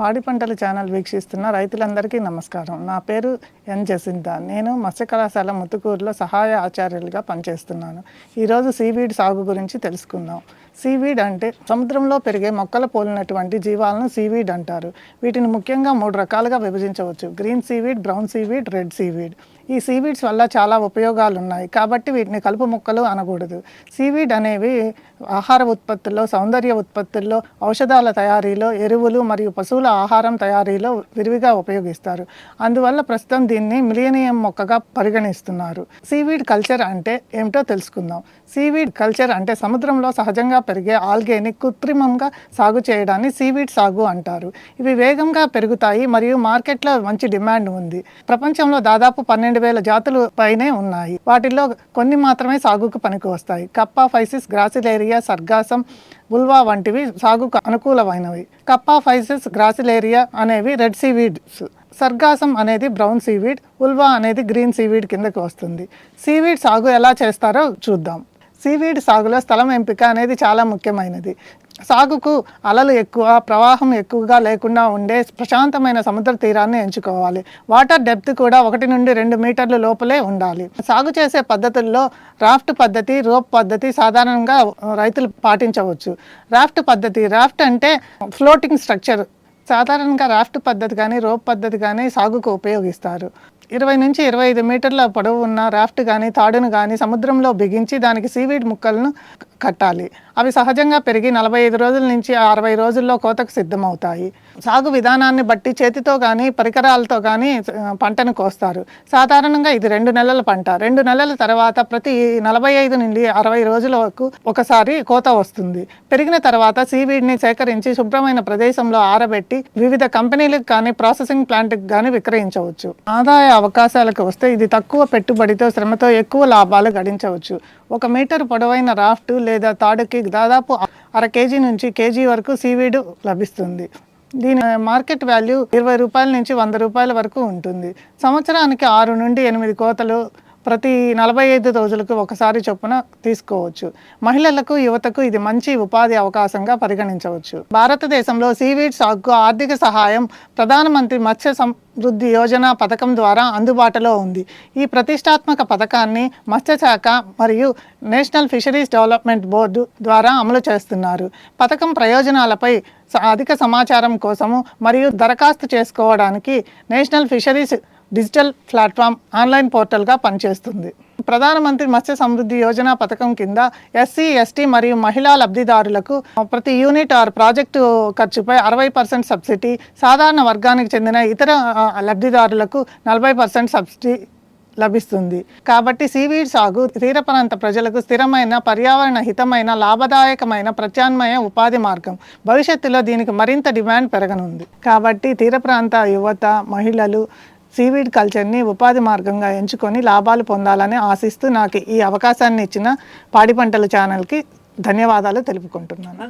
పాడి పంటల ఛానల్ వీక్షిస్తున్న రైతులందరికీ నమస్కారం. నా పేరు ఎన్ జసింత. నేను మత్స్య కళాశాల ముత్తుకూరులో సహాయ ఆచార్యులుగా పనిచేస్తున్నాను. ఈరోజు సీవీడ్ సాగు గురించి తెలుసుకుందాం. సీవీడ్ అంటే సముద్రంలో పెరిగే మొక్కల పోలినటువంటి జీవాలను సీవీడ్ అంటారు. వీటిని ముఖ్యంగా మూడు రకాలుగా విభజించవచ్చు. Green seaweed brown seaweed red seaweed. ఈ సీవీడ్స్ వల్ల చాలా ఉపయోగాలు ఉన్నాయి కాబట్టి వీటిని కలుపు మొక్కలు అనకూడదు. సీవీడ్ అనేవి ఆహార ఉత్పత్తుల్లో సౌందర్య ఉత్పత్తుల్లో ఔషధాల తయారీలో ఎరువులు మరియు పశువుల ఆహారం తయారీలో విరివిగా ఉపయోగిస్తారు. అందువల్ల ప్రస్తుతం దీన్ని మిలియనియం మొక్కగా పరిగణిస్తున్నారు. సీవీడ్ కల్చర్ అంటే ఏమిటో తెలుసుకుందాం. సీవీడ్ కల్చర్ అంటే సముద్రంలో సహజంగా పెరిగే ఆల్గేని కృత్రిమంగా సాగు చేయడాన్ని సీవీడ్ సాగు అంటారు. ఇవి వేగంగా పెరుగుతాయి మరియు మార్కెట్లో మంచి డిమాండ్ ఉంది. ప్రపంచంలో దాదాపు పన్నెండు వేల జాతులు పైనే ఉన్నాయి. వాటిల్లో కొన్ని మాత్రమే సాగుకు పనికి వస్తాయి. కప్పా ఫైసిస్ గ్రాసిలేరియా సర్గాసం బుల్వా వంటివి సాగుకు అనుకూలమైనవి. కప్పా ఫైసిస్ గ్రాసిలేరియా అనేవి రెడ్ సీవీడ్స్. సర్గాసం అనేది బ్రౌన్ సీవీడ్ ఉల్వా అనేది గ్రీన్ సీవీడ్ కిందకి వస్తుంది. సీవీడ్ సాగు ఎలా చేస్తారో చూద్దాం. సీవీడ్ సాగులో స్థలం ఎంపిక అనేది చాలా ముఖ్యమైనది. సాగుకు అలలు ఎక్కువ ప్రవాహం ఎక్కువగా లేకుండా ఉండే ప్రశాంతమైన సముద్ర తీరాన్ని ఎంచుకోవాలి. వాటర్ డెప్త్ కూడా ఒకటి నుండి రెండు మీటర్ల లోపలే ఉండాలి. సాగు చేసే పద్ధతుల్లో రాఫ్ట్ పద్ధతి రోప్ పద్ధతి సాధారణంగా రైతులు పాటించవచ్చు. రాఫ్ట్ పద్ధతి రాఫ్ట్ అంటే ఫ్లోటింగ్ స్ట్రక్చర్. సాధారణంగా రాఫ్ట్ పద్ధతి కానీ రోప్ పద్ధతి కానీ సాగుకు ఉపయోగిస్తారు. ఇరవై నుంచి ఇరవై ఐదు మీటర్ల పొడవు ఉన్న రాఫ్ట్ కానీ తాడును కానీ సముద్రంలో బిగించి దానికి సీవీడ్ ముక్కలను కట్టాలి. అవి సహజంగా పెరిగి నలభై ఐదు రోజుల నుంచి అరవై రోజుల్లో కోతకు సిద్ధమవుతాయి. సాగు విధానాన్ని బట్టి చేతితో కానీ పరికరాలతో కానీ పంటను కోస్తారు. సాధారణంగా ఇది రెండు నెలల పంట. రెండు నెలల తర్వాత ప్రతి నలభై ఐదు నుండి అరవై రోజుల వరకు ఒకసారి కోత వస్తుంది. పెరిగిన తర్వాత సీవీడ్ని సేకరించి శుభ్రమైన ప్రదేశంలో ఆరబెట్టి వివిధ కంపెనీలకు కానీ ప్రాసెసింగ్ ప్లాంట్కి కానీ విక్రయించవచ్చు. ఆదాయ అవకాశాలకు వస్తే ఇది తక్కువ పెట్టుబడితో శ్రమతో ఎక్కువ లాభాలు గడించవచ్చు. ఒక మీటర్ పొడవైన రాఫ్ట్ లేదా తాడుకి దాదాపు అర కేజీ నుంచి కేజీ వరకు సీవీడ్ లభిస్తుంది. దీని మార్కెట్ వాల్యూ ఇరవై రూపాయల నుంచి వంద రూపాయల వరకు ఉంటుంది. సంవత్సరానికి ఆరు నుండి ఎనిమిది కోతలు ప్రతి నలభై ఐదు రోజులకు ఒకసారి చొప్పున తీసుకోవచ్చు. మహిళలకు యువతకు ఇది మంచి ఉపాధి అవకాశంగా పరిగణించవచ్చు. భారతదేశంలో సీవీడ్ సాగుకు ఆర్థిక సహాయం ప్రధానమంత్రి మత్స్య సమృద్ధి యోజన పథకం ద్వారా అందుబాటులో ఉంది. ఈ ప్రతిష్టాత్మక పథకాన్ని మత్స్యశాఖ మరియు నేషనల్ ఫిషరీస్ డెవలప్మెంట్ బోర్డు ద్వారా అమలు చేస్తున్నారు. పథకం ప్రయోజనాలపై అధిక సమాచారం కోసము మరియు దరఖాస్తు చేసుకోవడానికి National Fisheries Digital Platform online పోర్టల్గా పనిచేస్తుంది. ప్రధానమంత్రి మత్స్య సమృద్ధి యోజన పథకం కింద ఎస్సీ ఎస్టీ మరియు మహిళా లబ్ధిదారులకు ప్రతి యూనిట్ ఆర్ ప్రాజెక్టు ఖర్చుపై అరవై పర్సెంట్ సబ్సిడీ సాధారణ వర్గానికి చెందిన ఇతర లబ్ధిదారులకు నలభై పర్సెంట్ సబ్సిడీ లభిస్తుంది. కాబట్టి సీవీడ్ సాగు తీర ప్రాంత ప్రజలకు స్థిరమైన పర్యావరణ హితమైన లాభదాయకమైన ప్రత్యామ్నాయ ఉపాధి మార్గం. భవిష్యత్తులో దీనికి మరింత డిమాండ్ పెరగనుంది. కాబట్టి తీర ప్రాంత యువత మహిళలు సీవీడ్ కల్చర్ని ఉపాధి మార్గంగా ఎంచుకొని లాభాలు పొందాలని ఆశిస్తూ నాకు ఈ అవకాశాన్ని ఇచ్చిన పాడి పంటల ఛానల్కి ధన్యవాదాలు తెలుపుకుంటున్నాను.